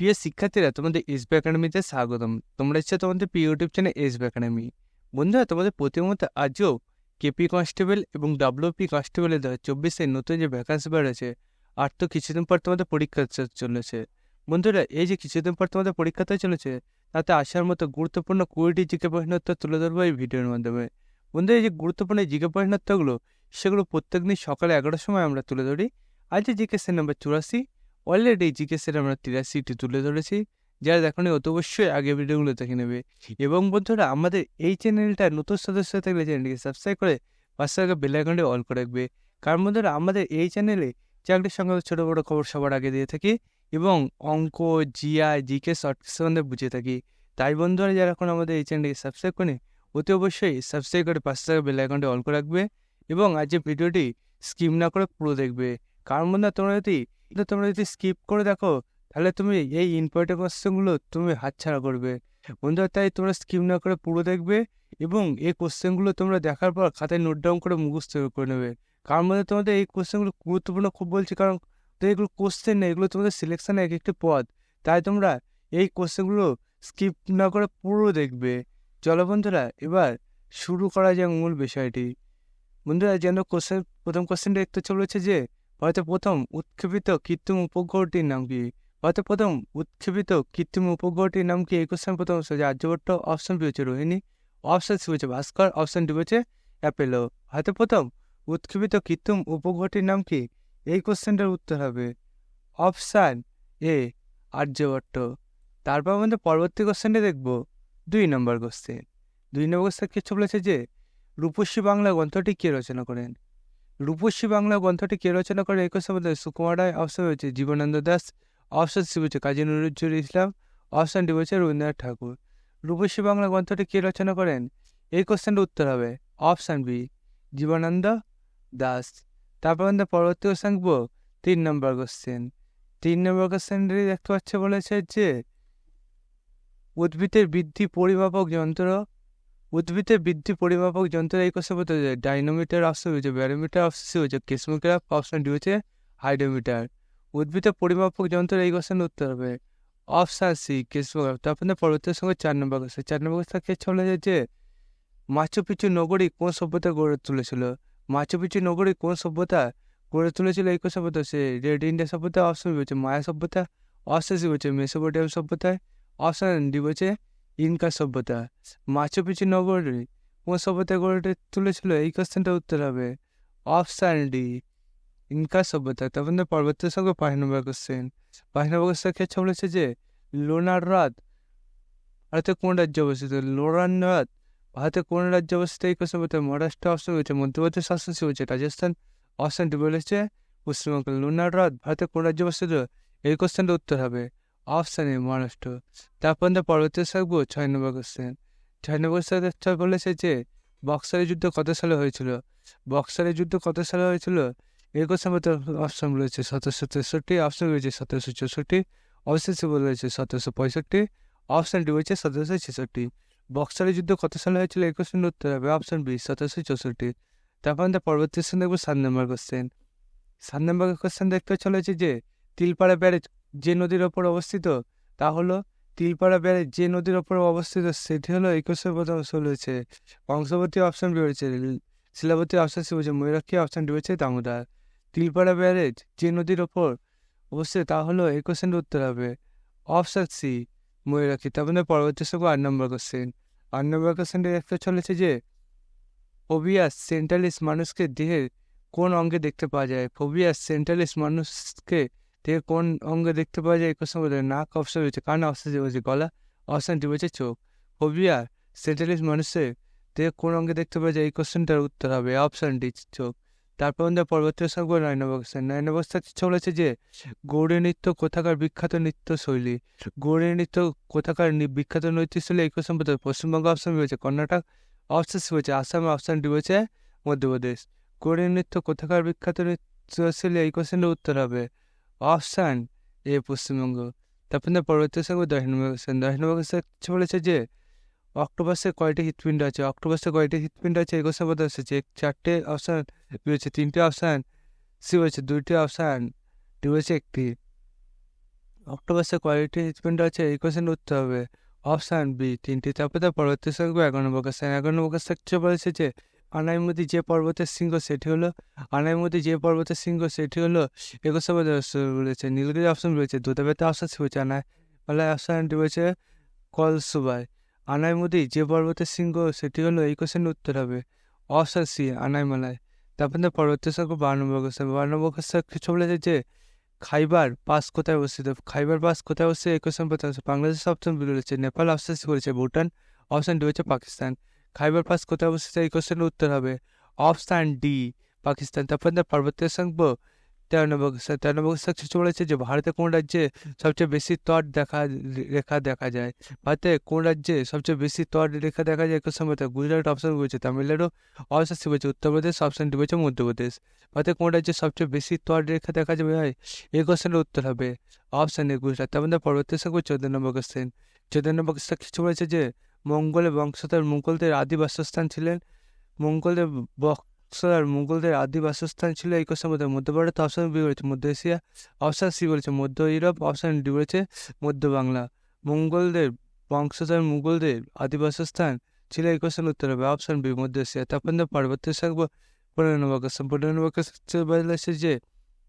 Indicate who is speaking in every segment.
Speaker 1: প্রিয় শিক্ষার্থীরা তোমাদের এসবি একাডেমিতে স্বাগতম তোমরা ইচ্ছা তোমাদের প্রিয় ইউটিউব চ্যানেল এসবি একাডেমি বন্ধুরা তোমাদের প্রতিমত আজও কেপি কনস্টেবল এবং ডাব্লিউপি কনস্টেবলের দু হাজার চব্বিশে নতুন যে ভ্যাকান্সি বেরোছে আর তো কিছুদিন পর তোমাদের পরীক্ষা চলেছে বন্ধুরা এই যে কিছুদিন পর তোমাদের পরীক্ষাতে চলেছে তাতে আসার মতো গুরুত্বপূর্ণ কুড়িটি জিকে প্রশ্নোত্তর তুলে ধরবো এই ভিডিওর মাধ্যমে বন্ধুরা এই যে গুরুত্বপূর্ণ জিকে প্রশ্নোত্তরগুলো সেগুলো প্রত্যেকদিন সকালে এগারোটার সময় আমরা তুলে ধরি আজ যে জিজ্ঞাসা নাম্বার চুরাশি অলরেডি জিজ্ঞাসার আমরা তিরাশিটি তুলে ধরেছি। যারা দেখনি অত অবশ্যই আগে ভিডিওগুলো দেখে নেবে। এবং বন্ধুরা, আমাদের এই চ্যানেলটা নতুন সদস্য থাকলে চ্যানেলটিকে সাবস্ক্রাইব করে পাশে থাকা বেল আইকনটি অল করে রাখবে। কারণ বন্ধুরা, আমাদের এই চ্যানেলে চাকরির সঙ্গে ছোটো বড়ো খবর সবার আগে দিয়ে থাকি এবং অঙ্ক জিআই জিকে শর্ট সম্বন্ধে বুঝে থাকি। তাই বন্ধুরা, যারা এখন আমাদের এই চ্যানেলটিকে সাবস্ক্রাইব করে অতি অবশ্যই সাবস্ক্রাইব করে পাশে থাকা বেল আইকনটি অল করে রাখবে এবং আজ যে ভিডিওটি স্কিম না করে পুরো দেখবে। কারণ বন্ধুরা, তোমরা যদি কিন্তু তোমরা যদি স্কিপ করে দেখো, তাহলে তুমি এই ইম্পর্টেন্ট কোশ্চেনগুলো তুমি হাতছাড়া করবে। বন্ধুরা তাই তোমরা স্কিপ না করে পুরো দেখবে এবং এই কোশ্চেনগুলো তোমরা দেখার পর খাতায় নোট ডাউন করে মুখস্থ করে নেবে। কারণ মধ্যে তোমাদের এই কোশ্চেনগুলো গুরুত্বপূর্ণ খুব বলছি, কারণ এগুলো কোশ্চেন না, এগুলো তোমাদের সিলেকশনে এক একটি পদ। তাই তোমরা এই কোশ্চেনগুলো স্কিপ না করে পুরো দেখবে। চলো বন্ধুরা, এবার শুরু করা যাক মূল বিষয়টি। বন্ধুরা, যেন কোশ্চেন প্রথম কোশ্চেনটা দেখতে চলেছে যে হয়তো প্রথম উৎক্ষেপিত কৃত্রিম উপগ্রহটির নাম কি? হয়তো প্রথম উৎক্ষেপিত কৃত্রিম উপগ্রহটির নাম কি? এই কোশ্চেন প্রথম আর্যভট্ট অপশন হচ্ছে রোহিণী অপশন সি হচ্ছে ভাস্কর, অপশন ডি হচ্ছে অ্যাপেলো। হয়তো প্রথম উৎক্ষেপিত কৃত্রিম উপগ্রহটির নাম কি? এই কোশ্চেনটার উত্তর হবে অপশান এ, আর্যভট্ট। তারপর আমাদের পরবর্তী কোশ্চেনটা দেখব দুই নম্বর কোশ্চেন। দুই নম্বর কোশ্চেন কিছু বলেছে যে রূপসী বাংলা গ্রন্থটি কে রচনা করেন? রূপসী বাংলা গ্রন্থটি কে রচনা করে এই কোশ্চেন মধ্যে সুকুমার রায়, অপশন হয়েছে জীবনানন্দ দাস, অপশন সি হচ্ছে কাজী নজরুল ইসলাম, অপশন ডি হচ্ছে রবীন্দ্রনাথ ঠাকুর। রূপসী বাংলা গ্রন্থটি কে রচনা করেন? এই কোশ্চেনটা উত্তর হবে অপশন বি, জীবনানন্দ দাস। তারপর আমাদের পরবর্তী কোশ্চেন তিন নম্বর কোশ্চেন। তিন নম্বর কোশ্চেনটি দেখতে পাচ্ছে বলেছে যে, উদ্ভিদের বৃদ্ধি পরিমাপক যন্ত্র উদ্ভিদের বৃদ্ধি পরিমাপক যন্ত্রের এই কোশ্চেন বলতে হচ্ছে ডাইনোমিটার অপশন হচ্ছে ব্যারোমিটার অপশন সি হচ্ছে কেসমোগ্রাফ অপশন ডি হচ্ছে হাইড্রোমিটার। উদ্ভিদের পরিমাপক যন্ত্রের এই কোশ্চেন উত্তর হবে অপশন সি, কেসমোগ্রাফ। তারপর পরবর্তী সঙ্গে চার নম্বর কোশ্চেন চার নম্বর কোশ্চেন কে চলে যায় যে মাচু পিচু নগরী কোন সভ্যতা গড়ে তুলেছিল? মাচু পিচু নগরী কোন সভ্যতা গড়ে তুলেছিল? এই বলতে হচ্ছে রেড ইন্ডিয়া সভ্যতা অপশন বি হচ্ছে মায়া সভ্যতা অপশন সি হচ্ছে মেসোপোটেমিয়াম সভ্যতায় অপশন ডি হচ্ছে ইনকা সভ্যতা, মাচু পিচু নগরী কোন সভ্যতা গড়ে তুলেছিল এই কোশ্চেনটা উত্তর হবে অপশান ডি, ইনকা সভ্যতা। আমাদের পরবর্তী সঙ্গে পাঁচ নম্বর কোশ্চেন। পাঁচ নম্বর কোশ্চেন ক্ষেত্রে বলেছে যে, লোনার হ্রদ ভারতের কোন রাজ্যে অবস্থিত? লোনার হ্রদ ভারতের কোন রাজ্যে অবস্থিত? এই কোশ্চেন বলতে মহারাষ্ট্র অপশন হচ্ছে মধ্যপ্রদেশ সি হচ্ছে রাজস্থান অপশন ডি বলেছে পশ্চিমবঙ্গ লোনার হ্রদ ভারতের কোন রাজ্যে অবস্থিত? এই কোশ্চেনটা উত্তর হবে অপশান এ মহারাষ্ট্র তারপর আমরা পরবর্তী থাকব ছয় নম্বর কোশ্চেন। ছয় নম্বর কোশ্চেন বলেছে যে, বক্সারের যুদ্ধ কত সালে হয়েছিল? বক্সারের যুদ্ধ কত সালে হয়েছিল? এই কোশ্চেন মধ্যে অপশন রয়েছে সতেরোশো তেষট্টি, অপশন রয়েছে সতেরোশো চৌষট্টি, অপশন সি রয়েছে সতেরোশো পঁয়ষট্টি, অপশন ডি রয়েছে সতেরোশো ছেষট্টি। বক্সারের যুদ্ধ কত সালে হয়েছিল? এই কোশ্চেন উত্তর হবে অপশন বি, সতেরোশো চৌষট্টি। তারপর আমরা পরবর্তী দেখব সাত নম্বর কোশ্চেন। সাত নম্বর কোশ্চেন দেখতে চলেছে যে, তিলপাড়া ব্যারেজ যে নদীর ওপর অবস্থিত, তা হলো তিলপাড়া ব্যারেজ যে নদীর ওপর অবস্থিত, সেটি হলো একুশে প্রথম অংশ রয়েছে কংসবতী অপশন রয়েছে। শিলাবতী অপশন রয়েছে ময়ূরাক্ষী অপশন রয়েছে দামোদর। তিলপাড়া ব্যারেজ যে নদীর ওপর অবস্থিত, তা হলো এই কোশ্চেনটা উত্তর হবে। Option C, Mayurakshi. তারপরে পরবর্তী সঙ্গে আট নম্বর কোশ্চেন আট নম্বর কোশ্চেনটি দেখতে চলেছে যে ফোবিয়াস সেন্ট্রালিস মানুষকে দেহের কোন অঙ্গে দেখতে পাওয়া যায়? ফোবিয়াস সেন্ট্রালিস মানুষকে দেহের কোন অঙ্গে দেখতে পাওয়া যায়, এই কোশ্চেন বলতে নাক অপশন রয়েছে, কান অপশন রয়েছে গলা অপশন ডি রয়েছে চোখ। ফোবিয়া সেন্ট্রালিস মানুষের দেহের কোন অঙ্গে দেখতে পাওয়া যায়, এই কোশ্চেনটার উত্তর হবে, অপশন ডি, চোখ। তারপর আমাদের পরবর্তী সঙ্গ নয় কোশ্চেন নয় নম্বর চলেছে যে গৌড়ী নৃত্য কোথাকার বিখ্যাত নৃত্য শৈলী গৌড়ী নৃত্য কোথাকার বিখ্যাত নৃত্য শৈলী এই কোশ্চেন পশ্চিমবঙ্গ অপশন রয়েছে কর্ণাটক, অপশন রয়েছে আসাম, অপশন ডি রয়েছে মধ্যপ্রদেশ। গৌড়ী নৃত্য কোথাকার বিখ্যাত নৃত্যশৈলী? এই কোশ্চেনের উত্তর হবে অপশান এ পশ্চিমবঙ্গ তারপর আমাদের পরবর্তী সঙ্গে দশ নম্বর কোশ্চেন বলেছে যে অক্টোপাসে কয়টি হৃৎপিণ্ড আছে অক্টোপাসে কয়টি হৃৎপিণ্ড আছে কোশ্চেন বলতে হচ্ছে চারটে অপশান রয়েছে তিনটে অপশান সি রয়েছে দুইটি অপশান ডি রয়েছে একটি অক্টোপাসের কয়টি হিজমেন্ট আছে এই কোশ্চেন উত্তর হবে অপশান বি তিনটি তারপরে পরবর্তী সঙ্গে এগারো নম্বর কোশ্চেন এগারো নম্বর কোশ্চেন কিছু বলেছে যে আনাইমুদি যে পর্বতের শৃঙ্গ, সেটি হলো আনাইমুদি যে পর্বতের শৃঙ্গ, সেটি হলো একুশে বলেছে নীলগিরি অপশন রয়েছে দুধাবেতে অপশন সি হয়েছে আনাই বলে অপশানটি রয়েছে কলসুবাই। আনাইমুদি যে পর্বতের শৃঙ্গ, সেটি হলো এই কোশ্চেন উত্তর হবে অপশন সি, আনাইমালায়। তারপরে পরবর্তী থাকবে বারো নম্বর কোশ্চেন কোশ্চেন কিছু বলেছে যে খাইবার পাস কোথায় অবস্থিত? খাইবার পাস কোথায় অবস্থিত? এই কোশ্চেন বাংলাদেশ অপশন রয়েছে, নেপাল অপশন সি রয়েছে ভুটান। অপশন হচ্ছে পাকিস্তান। খাইবার পাস কোথায় অবস্থিত এই কোশ্চেনের উত্তর হবে অপশান ডি পাকিস্তান তারপর পর্বতের সংখ্য তেরো নম্বর কোশ্চেন তেরো নম্বর কোশ্চেন কিছু বলেছে যে ভারতে কোন রাজ্যে সবচেয়ে বেশি তট দেখা রেখা দেখা যায় ভারতে কোন রাজ্যে সবচেয়ে বেশি তট রেখা দেখা যায় কোশ্চেন বলতে গুজরাট অপশন রয়েছে তামিলনাড়ু অপশন সি রয়েছে উত্তরপ্রদেশ অপশন ডি রয়েছে মধ্যপ্রদেশ ভারতে কোন রাজ্যে সবচেয়ে বেশি তট রেখা দেখা যাবে হয় এই কোশ্চেনের উত্তর হবে অপশন এ গুজরাট তারপর আমরা পরবর্তী সংখ্য চোদ্দ নম্বর কোশ্চেন চোদ্দ নম্বর কোশ্চেন কিছু বলেছে যে মঙ্গলের বংশধর মুঘলদের আদি বাসস্থান ছিলেন। মঙ্গলদের বংশধর মুঘলদের আদি বাসস্থান ছিল এই কোশ্চেন মধ্যে মধ্য ভারত অপশন বি বলেছে মধ্য এশিয়া অপশন সি বলেছে মধ্য ইউরোপ অপশন ডি বলেছে মধ্য বাংলা। মঙ্গলদের বংশধর মুঘলদের আদি বাসস্থান ছিল এই কোশ্চেন উত্তর হবে অপশন বি মধ্য এশিয়া। তারপর কোশ্চেন পনেরো নম্বর কোশ্চেন বলেছে যে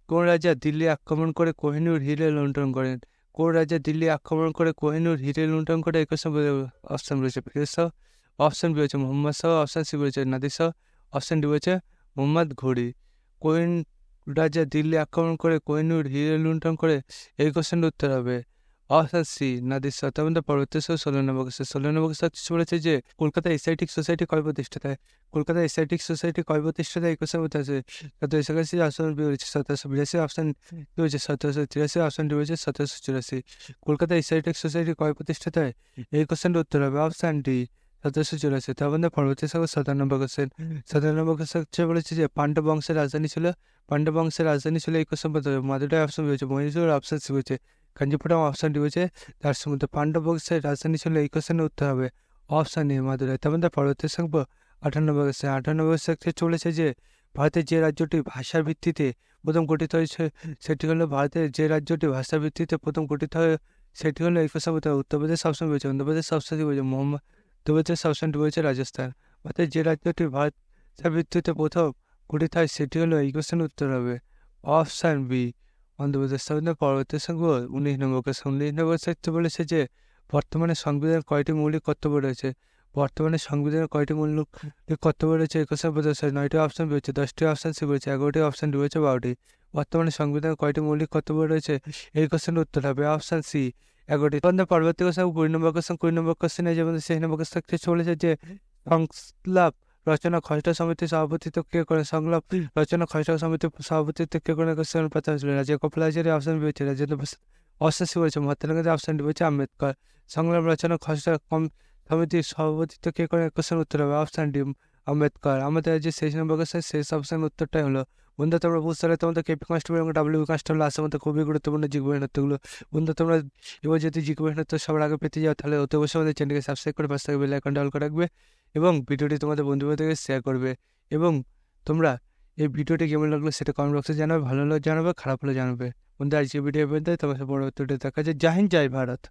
Speaker 1: কোন রাজা দিল্লি আক্রমণ করে কোহিনুর হিরে লুণ্ঠন করেন। কোন রাজা দিল্লি আক্রমণ করে কোহিনুর হিরে লুণ্ঠন করে একুশ নম্বর অপশন রয়েছে। ফিরোজ শাহ অপশন বি হচ্ছে মোহাম্মদ শাহ অপশন সি রয়েছে নাদির শাহ অপশন ডি রয়েছে মোহাম্মদ ঘুরি কোহিন রাজা দিল্লি আক্রমণ করে কোহিনুর হিরে লুণ্ঠন করে এই কোশ্চেনের উত্তর হবে? অপশন সি নাদির মধ্যে নম্বর কোশ্চেন ষোলো কিছু বলেছে যে কলকাতা এসআইটিক সোসাইটি কয় প্রতিষ্ঠা দেয় কলকাতা এসআইটিক সোসাইটি কয় প্রতিষ্ঠা দেয় এই কোশ্চেন বলতে আছে সতেরোশো একাশি অপশন বি রয়েছে সতেরোশো বিরাশি অপশন রয়েছে সতেরোশো তিরাশি অপশন ডি রয়েছে সতেরোশো চুরাশি কলকাতা এসআইটিক সোসাইটি কয় প্রতিষ্ঠা দেয় এই কোশ্চেনটা উত্তর হবে অপশন ডি সতেরোশো চুরাশি তার মধ্যে পরবর্তী সতেরো নম্বর কোশ্চেন সতেরো নম্বর কোশ্চেন বলেছে যে পাণ্ডব বংশের রাজধানী ছিল পাণ্ডব বংশের রাজধানী ছিল এই কোশ্চেন মাদুরাই অপশন রয়েছে মহীশূর অপশন সি রয়েছে কাঞ্জিপুরম অপশন ডি রয়েছে। তার মধ্যে পাণ্ডব বংশের রাজধানী ছিল এই কোশ্চেনের উত্তর হবে অপশন এ, মাদুরাই। তার মধ্যে পরবর্তী আঠান্ন নম্বর কোশ্চেন নম্বর কোশ্চেন চলেছে যে ভারতের যে রাজ্যটি ভাষার ভিত্তিতে প্রথম গঠিত হয়েছে, সেটি হলো ভারতের যে রাজ্যটি ভাষার ভিত্তিতে প্রথম গঠিত হয়, সেটি হলো এই কোশ্চেন উত্তরপ্রদেশ অপশন রয়েছে। অন্ধ্রপ্রদেশ অপশন ডি রয়েছে মোহাম্মদ উত্তরপ্রদেশ অপশন ডি রয়েছে রাজস্থান। ভারতের যে রাজ্যটি ভাষার ভিত্তিতে প্রথম গঠিত হয়, সেটি হলো এই কোশ্চেন উত্তর হবে অপশান বি। অন্ধ্রপ্রদেশ তাহলে পরবর্তী সংখ্য উনিশ নম্বর কোশ্চেন উনিশ নম্বর সেক্টর বলেছে যে, বর্তমানে সংবিধানের কয়টি মৌলিক কর্তব্য রয়েছে? বর্তমানে সংবিধানের কয়টি মৌলিক কর্তব্য রয়েছে? এই কোশ্চেন নয়টি অপশন রয়েছে, দশটি অপশন সি রয়েছে এগারোটি অপশন রয়েছে, বারোটি। বর্তমানে সংবিধানের কয়টি মৌলিক কর্তব্য রয়েছে? এই কোশ্চেনের উত্তর হবে অপশন সি, এগারোটি। তখন পরবর্তী কোশ্চেন, কুড়ি নম্বর কোশ্চেন, কুড়ি নম্বর কোশ্চেনে যেমন সেই নম্বর কোশ্চেন বলেছে যে, সংলাপ রচনা খসড়া সমিতি সভাপতিত্ব কে করে? সংলাপ রচনা খসড়া সমিতি সভাপতিত্ব কে করে? কোশ্চেন প্রথম ছিল। রাজা কপিলাচার্য অপশন রয়েছে রাজেন্দ্র প্রসাদ সি বলছে মহাত্মা গান্ধী অপশন বলছে আম্বেদকর। সংলাপ রচনা খসড়া কম সমিতির সভাপতিত্ব কে করে? কোশ্চেন উত্তর হবে। Option D Ambedkar. আমাদের যে শেষ নম্বর কোশ্চেন শেষ অপশন উত্তরটাই হলো বন্ধু তোমরা বুঝতে পারলে তোমাদের কেপি কনস্টেবল এবং ডাব্লিউ কনস্টেবল আসে মধ্যে খুবই গুরুত্বপূর্ণ জিজ্ঞ মেহনতগুলো বন্ধু তোমরা এবার যদি জিজ্ঞ মেহনত সবার আগে পেতে যাও তাহলে অতি অবশ্যই আমাদের চ্যানেলকে সাবস্ক্রাইব করে পাশে থাকবে বেল আইকনটা অল করে রাখবে এবং ভিডিওটি তোমাদের বন্ধু বন্ধুবান্ধবকে শেয়ার করবে এবং তোমরা এই ভিডিওটি কেমন লাগল সেটা কমেন্ট বক্সে জানাবে ভালো লাগলে জানাবে খারাপ হলে জানাবে বন্ধু আজকে ভিডিও পর্যন্ত তোমার পরবর্তী দেখা যায় জাহিন জয় ভারত